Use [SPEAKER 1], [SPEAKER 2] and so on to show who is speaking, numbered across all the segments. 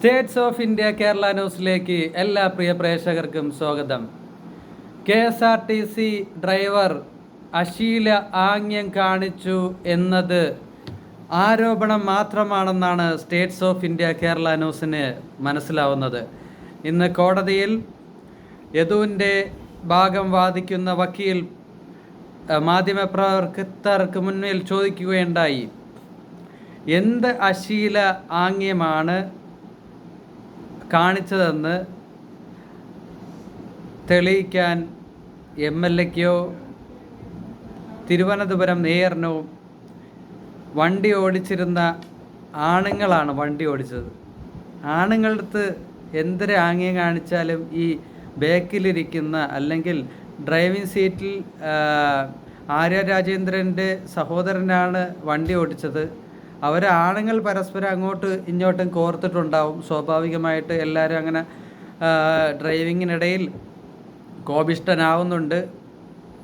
[SPEAKER 1] States of India Kerala ന്യൂസിലേക്ക് എല്ലാ പ്രിയ പ്രേക്ഷകർക്കും സ്വാഗതം. K S R T C driver അശീല ആംഗ്യം കാണിച്ചു എന്നത് ആരോപണം മാത്രമാണെന്നാണ് സ്റ്റേറ്റ്സ് ഓഫ് ഇന്ത്യ കേരള ന്യൂസിന് മനസ്സിലാവുന്നത്. ഇന്ന് കോടതിയിൽ യദുവിന്റെ ഭാഗം വാദിക്കുന്ന വക്കീൽ മാധ്യമപ്രവർത്തകർക്ക് മുന്നിൽ ചോദിക്കുകയുണ്ടായി. എന്ത് അശീല ആംഗ്യമാണ്? കാണിച്ചതെന്ന് തെളിയിക്കാൻ എം എൽ എക്കോ തിരുവനന്തപുരം മേയറിനോ വണ്ടി ഓടിച്ചിരുന്ന ആണുങ്ങളാണ് വണ്ടി ഓടിച്ചത്. ആണുങ്ങളുടെ അടുത്ത് എന്തൊരു ആംഗ്യം കാണിച്ചാലും ഈ ബാക്കിലിരിക്കുന്ന അല്ലെങ്കിൽ ഡ്രൈവിംഗ് സീറ്റിൽ ആര്യ രാജേന്ദ്രന്റെ സഹോദരനാണ് വണ്ടി ഓടിച്ചത്. അവർ ആണുങ്ങൾ പരസ്പരം അങ്ങോട്ട് ഇങ്ങോട്ടും കോർത്തിട്ടുണ്ടാവും. സ്വാഭാവികമായിട്ട് എല്ലാവരും അങ്ങനെ ഡ്രൈവിങ്ങിനിടയിൽ കോപിഷ്ടനാവുന്നുണ്ട്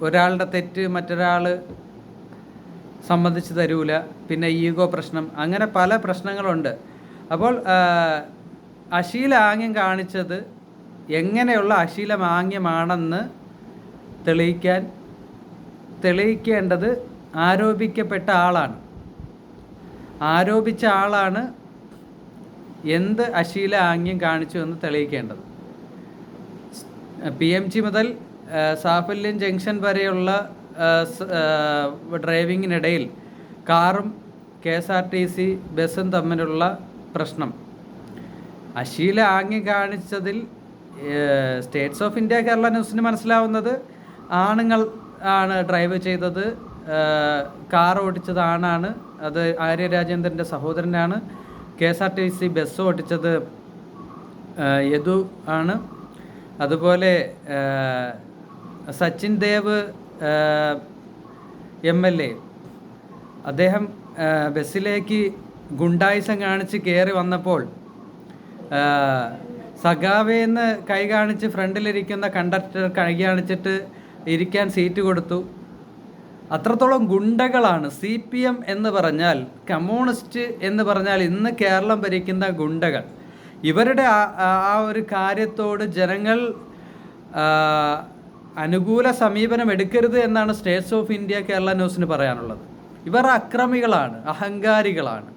[SPEAKER 1] ഒരാളുടെ തെറ്റ് മറ്റൊരാൾ സമ്മതിച്ച് തരൂല. പിന്നെ ഈഗോ പ്രശ്നം അങ്ങനെ പല പ്രശ്നങ്ങളുണ്ട്. അപ്പോൾ അശീല ആംഗ്യം കാണിച്ചത് എങ്ങനെയുള്ള അശീല ആംഗ്യമാണെന്ന് തെളിയിക്കാൻ തെളിയിക്കേണ്ടത് ആരോപിക്കപ്പെട്ട ആളാണ്. ആരോപിച്ച ആളാണ് എന്ത് അശീല ആംഗ്യം കാണിച്ചു എന്ന് തെളിയിക്കേണ്ടത്. പി എം ജി മുതൽ സാഫല്യം ജംഗ്ഷൻ വരെയുള്ള ഡ്രൈവിങ്ങിനിടയിൽ കാറും K S R T C ബസ്സും തമ്മിലുള്ള പ്രശ്നം. അശീല ആംഗ്യം കാണിച്ചതിൽ സ്റ്റേറ്റ്സ് ഓഫ് ഇന്ത്യ കേരള ന്യൂസിന് മനസ്സിലാവുന്നത് ആണുങ്ങൾ ആണ് ഡ്രൈവ് ചെയ്തത് കാർ ഓടിച്ചത് ആണാണ് അത് ആര്യ രാജേന്ദ്രന്റെ സഹോദരനാണ്. K S R T C bus ഓടിച്ചത് യദു ആണ്. അതുപോലെ Sachin Dev M L A. അദ്ദേഹം ബസ്സിലേക്ക് ഗുണ്ടായുസം കാണിച്ച് കയറി വന്നപ്പോൾ സഖാവേന്ന് കൈ കാണിച്ച് ഫ്രണ്ടിലിരിക്കുന്ന കണ്ടക്ടർ കൈ കാണിച്ചിട്ട് ഇരിക്കാൻ സീറ്റ് കൊടുത്തു. അത്രത്തോളം ഗുണ്ടകളാണ്. സി പി എം എന്ന് പറഞ്ഞാൽ കമ്മ്യൂണിസ്റ്റ് എന്ന് പറഞ്ഞാൽ ഇന്ന് കേരളം ഭരിക്കുന്ന ഗുണ്ടകൾ. ഇവരുടെ ആ- ഒരു കാര്യത്തോട് ജനങ്ങൾ അനുകൂല സമീപനം എടുക്കരുത് എന്നാണ് സ്റ്റേറ്റ്സ് ഓഫ് ഇന്ത്യ കേരള ന്യൂസിന് പറയാനുള്ളത്. ഇവർ അക്രമികളാണ് അഹങ്കാരികളാണ്.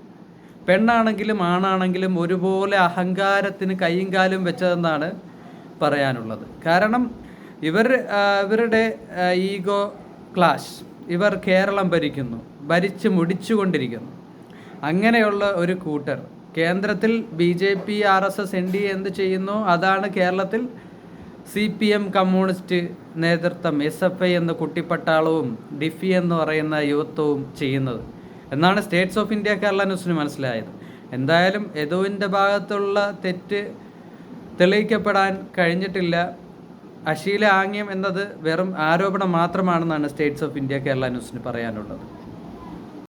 [SPEAKER 1] പെണ്ണാണെങ്കിലും ആണാണെങ്കിലും ഒരുപോലെ അഹങ്കാരത്തിന് കൈയും കാലും വെച്ചതെന്നാണ് പറയാനുള്ളത്. കാരണം ഇവർ ഇവരുടെ ഈഗോ ക്ലാഷ് ഇവർ കേരളം ഭരിക്കുന്നു ഭരിച്ച് മുടിച്ചുകൊണ്ടിരിക്കുന്നു. അങ്ങനെയുള്ള ഒരു കൂട്ടർ. കേന്ദ്രത്തിൽ B J P R S S N D എന്ത് ചെയ്യുന്നു? അതാണ് കേരളത്തിൽ സി പി എം കമ്മ്യൂണിസ്റ്റ് നേതൃത്വം എസ് എഫ് ഐ എന്ന കുട്ടിപ്പട്ടാളവും ഡിഫി എന്ന് പറയുന്ന യുവത്വവും ചെയ്യുന്നത്. എന്നാണ് സ്റ്റേറ്റ്സ് ഓഫ് ഇന്ത്യ കേരള ന്യൂസിന് മനസ്സിലായത്. എന്തായാലും യദുവിന്റെ ഭാഗത്തുള്ള തെറ്റ് തെളിയിക്കപ്പെടാൻ കഴിഞ്ഞിട്ടില്ല. അശീല ആംഗ്യം എന്നത് വെറും ആരോപണം മാത്രമാണെന്നാണ് സ്റ്റേറ്റ്സ് ഓഫ് ഇന്ത്യ കേരള ന്യൂസിന് പറയാനുള്ളത്.